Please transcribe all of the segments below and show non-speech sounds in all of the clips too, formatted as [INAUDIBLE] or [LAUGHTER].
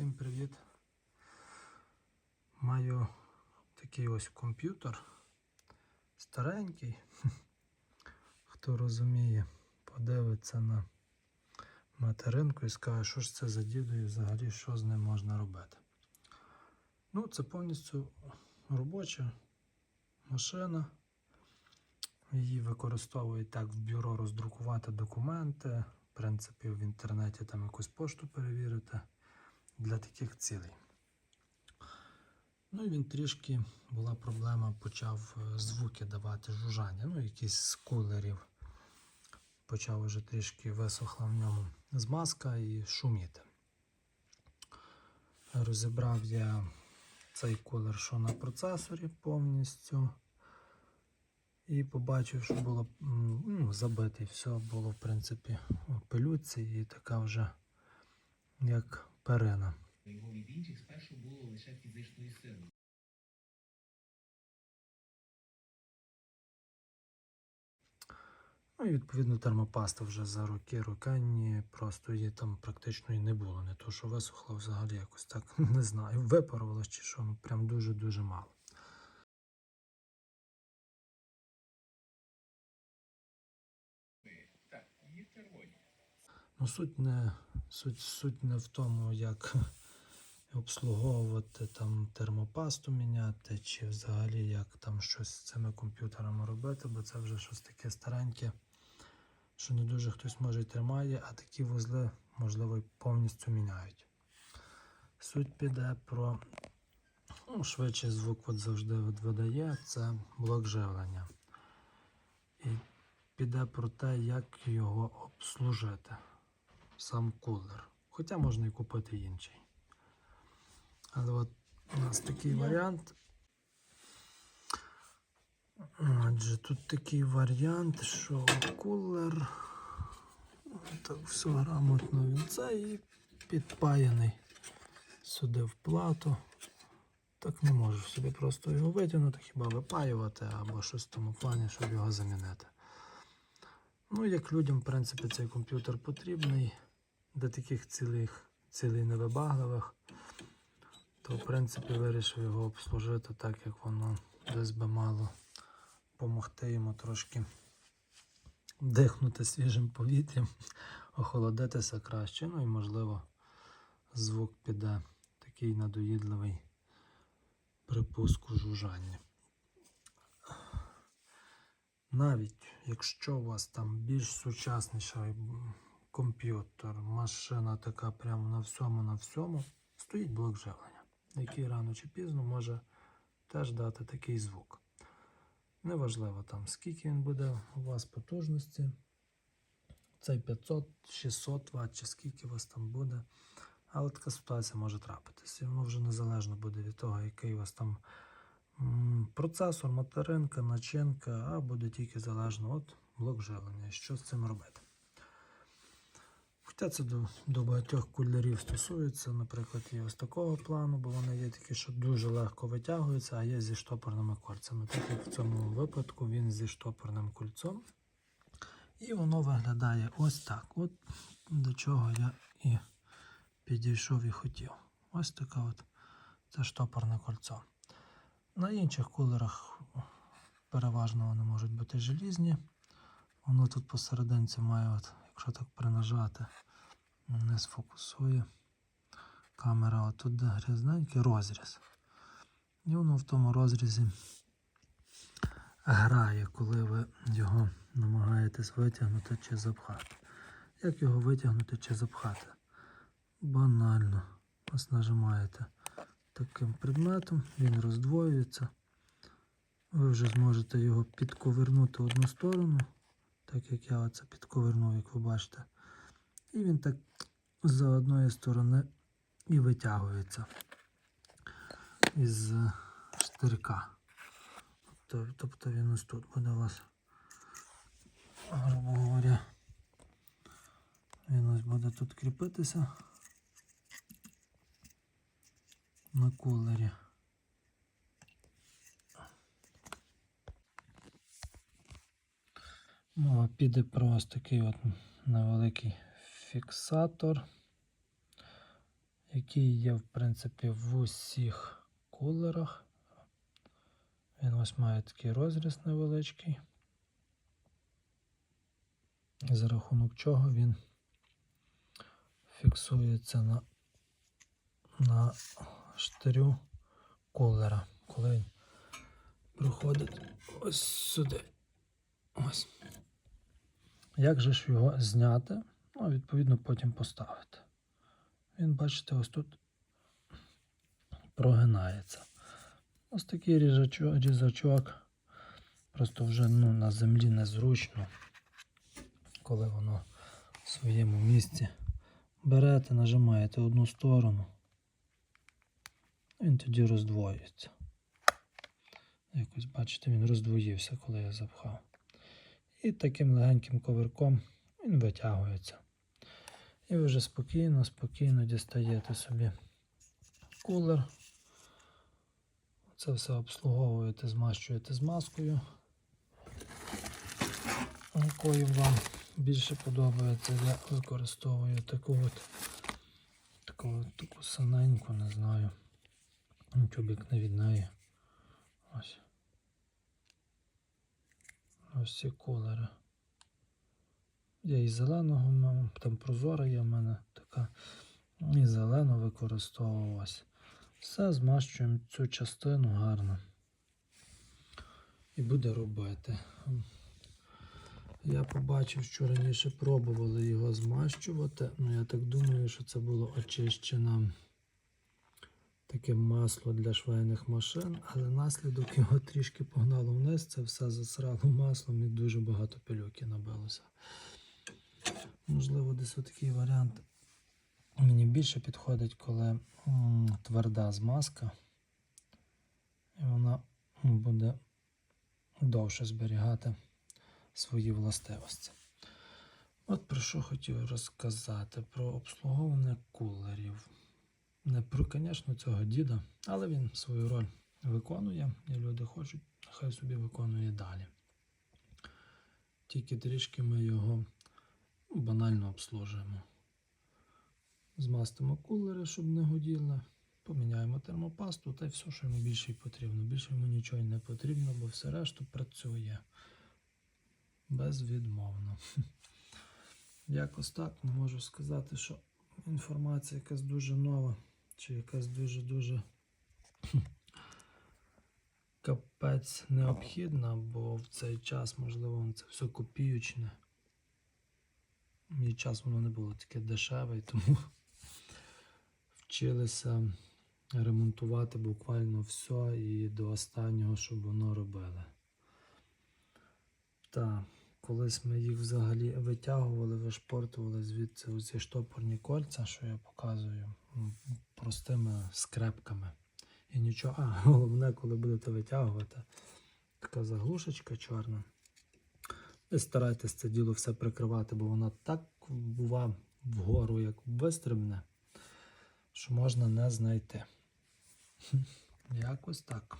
Всім привіт! Маю такий ось комп'ютер. Старенький. [LAUGHS] Хто розуміє, подивиться на материнку і скаже, що ж це за дідо і взагалі що з ним можна робити. Ну, це повністю робоча машина. Її використовують так в бюро роздрукувати документи, в принципі, в інтернеті там якусь пошту перевірити для таких цілей. Ну і він трішки була проблема, почав е, звуки давати жужжання, ну, якісь з кулерів. Почав уже трішки висохла в ньому змазка і шуміти. Розібрав я цей кулер, що на процесорі повністю. І побачив, що було ну, забитий, все було, в принципі, у пилюці і така вже як силою. Ну і відповідно термопаста вже за роки роканні, просто її там практично і не було. Не то, що висохла взагалі якось так, [LAUGHS] не знаю, випарувалось чи що, ну прям дуже-дуже мало. Ну, суть не, суть, суть не в тому, як обслуговувати там термопасту міняти, чи взагалі як там щось з цими комп'ютерами робити, бо це вже щось таке стареньке, що не дуже хтось може й тримає, а такі вузли, можливо, й повністю міняють. Суть піде про ну, швидший звук от завжди от видає, це блок живлення. І піде про те, як його обслужити сам кулер. Хоча можна і купити інший. Але от у нас такий варіант. Отже, тут такий варіант, що кулер так все грамотно він це і підпаяний сюди в плату. Так не можу собі просто його витягнути, хіба випаювати або щось в тому плані, щоб його замінити. Ну, як людям, в принципі, цей комп'ютер потрібний для таких цілих, цілей невибагливих, то в принципі вирішив його обслужити так, як воно десь би мало допомогти йому трошки дихнути свіжим повітрям, охолодитися краще. Ну і можливо звук піде такий надоїдливий при пуску жужжання. Навіть якщо у вас там більш сучасніший м, комп'ютер, машина така прямо на всьому на всьому, стоїть блок живлення, який рано чи пізно може теж дати такий звук. Неважливо там, скільки він буде у вас потужності. Цей 500, 600 Вт, чи скільки у вас там буде. Але така ситуація може трапитися. І воно вже незалежно буде від того, який у вас там процесор, материнка, начинка, а буде тільки залежно від блок живлення. Що з цим робити? Хоча це до, до багатьох кулерів стосується, наприклад, є ось такого плану, бо вони є такі, що дуже легко витягуються, а є зі штопорними кольцями. Так як в цьому випадку він зі штопорним кольцом. І воно виглядає ось так. От до чого я і підійшов і хотів. Ось таке от це штопорне кольцо. На інших кулерах переважно вони можуть бути желізні. Воно тут посерединці має, от, якщо так принажати, не сфокусує. Камера отут грязненький розріз. І воно в тому розрізі грає, коли ви його намагаєтесь витягнути чи запхати. Як його витягнути чи запхати? Банально. Ось нажимаєте таким предметом, він роздвоюється. Ви вже зможете його підковернути одну сторону, так як я оце підковернув, як ви бачите. І він так за одної сторони і витягується із штирка. Тобто, тобто він ось тут буде у вас, грубо говоря, він ось буде тут кріпитися на кулері. Мова піде про ось такий от невеликий фіксатор, який є, в принципі, в усіх кулерах. Він ось має такий розріз невеличкий. За рахунок чого він фіксується на, на штирю кулера, коли він приходить ось сюди. Ось. Як же ж його зняти? Ну, відповідно, потім поставити. Він, бачите, ось тут прогинається. Ось такий різачок, різачок. Просто вже ну, на землі незручно, коли воно в своєму місці. Берете, нажимаєте одну сторону, він тоді роздвоюється. Якось, бачите, він роздвоївся, коли я запхав. І таким легеньким коверком він витягується. І ви вже спокійно, спокійно дістаєте собі кулер. Це все обслуговуєте, змащуєте змазкою, якою вам більше подобається. Я використовую таку от таку, таку синеньку, не знаю. Тюбик не від неї. Ось. Ось ці кулери. Є і зеленого, мав, там прозора є в мене така. І зелену використовувалось. Все змащуємо цю частину гарно. І буде робити. Я побачив, що раніше пробували його змащувати. Ну, я так думаю, що це було очищено таке масло для швейних машин, але наслідок його трішки погнало вниз, це все засрало маслом і дуже багато пилюки набилося. Можливо, десь отакий варіант мені більше підходить, коли тверда змазка, і вона буде довше зберігати свої властивості. От про що хотів розказати: про обслуговування кулерів. Не про, звісно, цього діда, але він свою роль виконує, і люди хочуть, хай собі виконує далі. Тільки трішки ми його банально обслужуємо. Змастимо кулери, щоб не гуділи. Поміняємо термопасту та й все, що йому більше й потрібно. Більше йому нічого не потрібно, бо все решту працює безвідмовно. [LAUGHS] Якось так можу сказати, що інформація якась дуже нова, чи якась дуже-дуже капець необхідна, бо в цей час, можливо, це все копіючне. Мій час воно не було таке дешеве, і тому [LAUGHS] вчилися ремонтувати буквально все і до останнього, щоб воно робили. Так, колись ми їх взагалі витягували, вишпортували звідси оці штопорні кольця, що я показую, простими скрепками. І нічого, а [LAUGHS] головне, коли будете витягувати, така заглушечка чорна. Ви старайтесь це діло все прикривати, бо вона так бува вгору, як вистрибне, що можна не знайти. Якось так.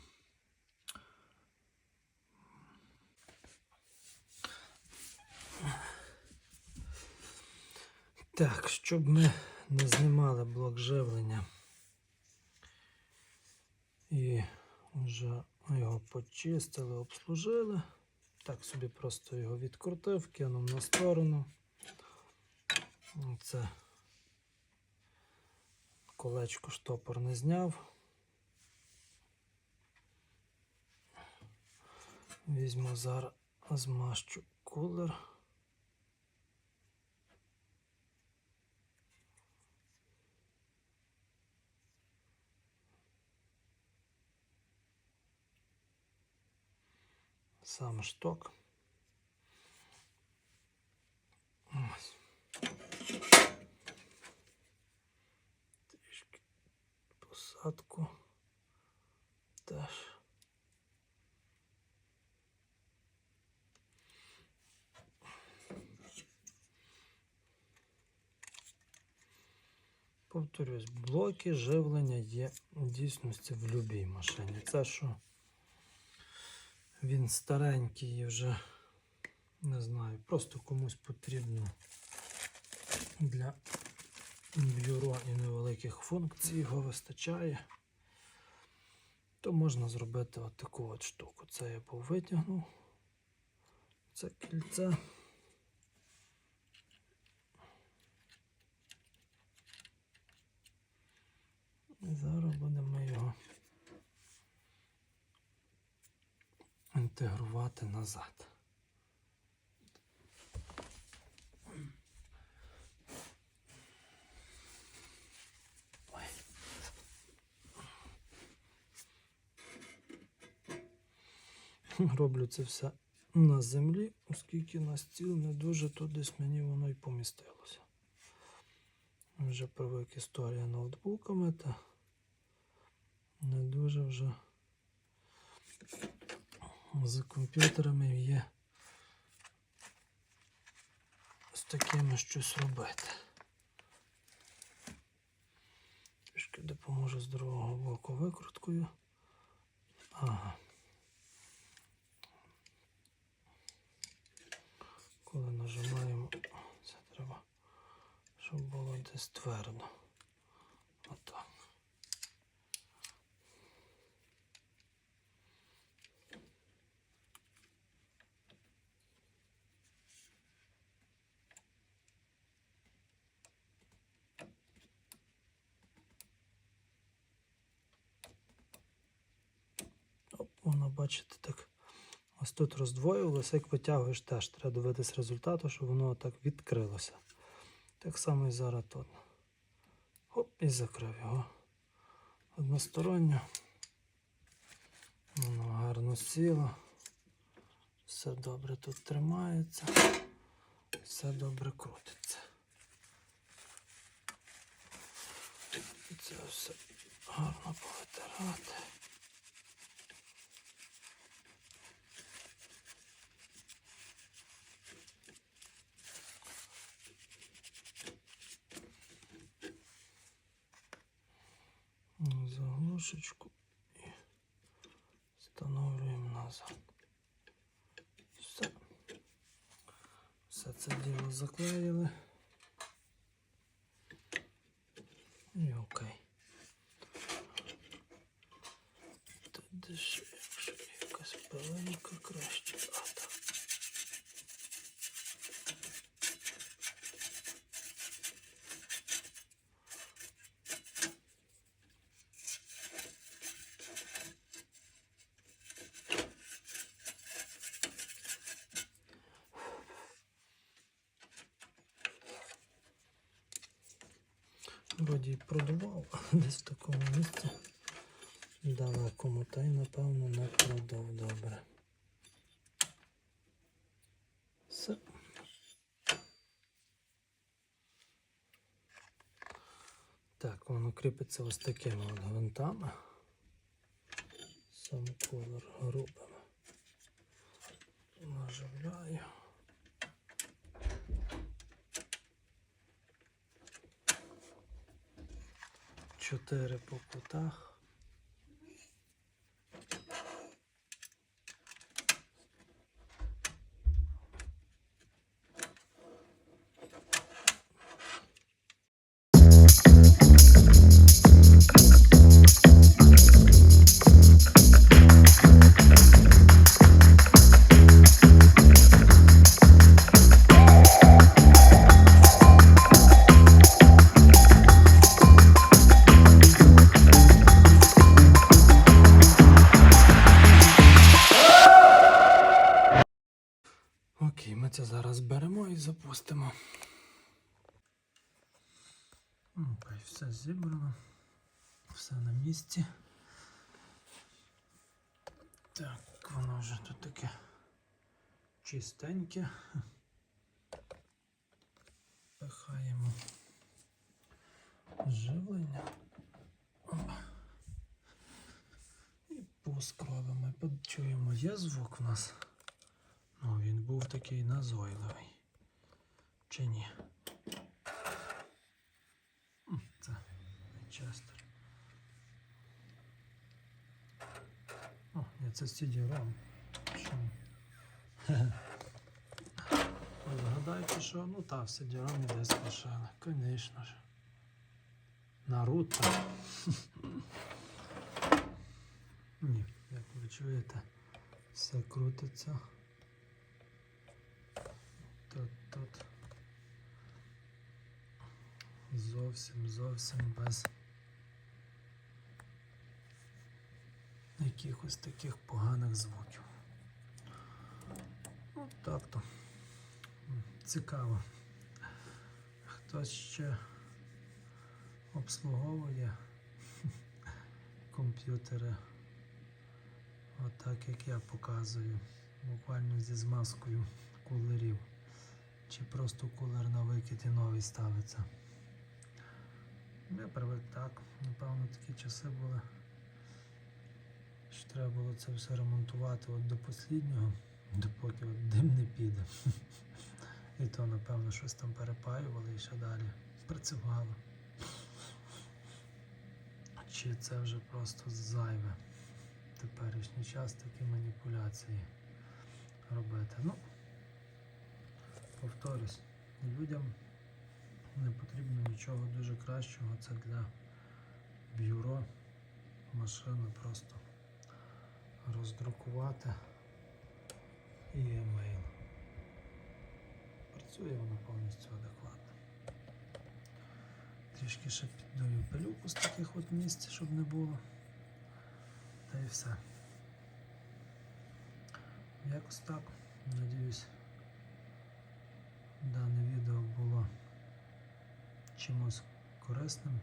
Так, щоб ми не знімали блок живлення і вже його почистили, обслужили. Так собі просто його відкрутив, кинув на сторону. Це колечко штопор не зняв. Візьму зараз, змащу кулер. Сам шток. Ось. Трішки посадку теж. Повторюсь, блоки живлення є дійсності в будь-якій машині. Це що він старенький і вже не знаю, просто комусь потрібно для бюро і невеликих функцій його вистачає, то можна зробити от таку от штуку. Це я був витягнув. Це кільце. І зараз будемо його інтегрувати назад. Роблю це все на землі, оскільки на стіл не дуже то десь мені воно й помістилося. Вже привик історія ноутбуками, та не дуже вже з комп'ютерами є з такими щось робити. Трішки допоможу з другого боку викруткою. Ага. Коли нажимаємо, це треба, щоб було десь твердо. Отак. Оп, воно, бачите, так. Ось тут роздвоювалося, як витягуєш теж. Треба дивитись результату, щоб воно так відкрилося. Так само і зараз тут. Оп, і закрив його. Односторонньо. Воно гарно сіло. Все добре тут тримається. Все добре крутиться. Це все гарно повитирати. Заглушечку і встановлюємо назад. Все. Все це діло заклеїли. І окей. Тут десь, якщо є якась пеленка краще. А так. Вроді продував, [LAUGHS] але десь в такому місці далекому, та й напевно не продав добре. Все. Так, воно кріпиться ось такими от гвинтами. Сам колор грубими. Наживляю. Чотири по кутах. Окей, Все на місці. Так, воно вже тут таке чистеньке. Пихаємо живлення. О. І пуск робимо. Почуємо, є звук у нас. Ну, він був такий назойливий. Чи ні? Це Честер. О, ні, це CD-ROM. Згадайте, що ну так, в CD-ROM десь лишили. Звісно ж. Наруто. Ні, як ви чуєте, все крутиться. Тут, тут. Зовсім, зовсім без якихось таких поганих звуків. Ну, так то. Цікаво. Хтось ще обслуговує [LAUGHS] комп'ютери. Отак як я показую. Буквально зі змазкою кулерів. Чи просто кулер на викид і новий ставиться. Я привик так. Напевно, такі часи були. Що треба було це все ремонтувати от до останнього, допоки от дим не піде. І то, напевно, щось там перепаювали і ще далі працювало. Чи це вже просто зайве в теперішній час такі маніпуляції робити? Ну, повторюсь, людям не потрібно нічого дуже кращого. Це для бюро машини просто роздрукувати і емейл. Працює воно повністю адекватно. Трішки ще піддаю пилюку з таких от місць, щоб не було. Та і все. Якось так. Надіюсь, дане відео було чимось корисним.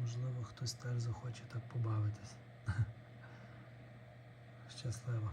Можливо, хтось теж захоче так побавитись. [LAUGHS] Щасливо.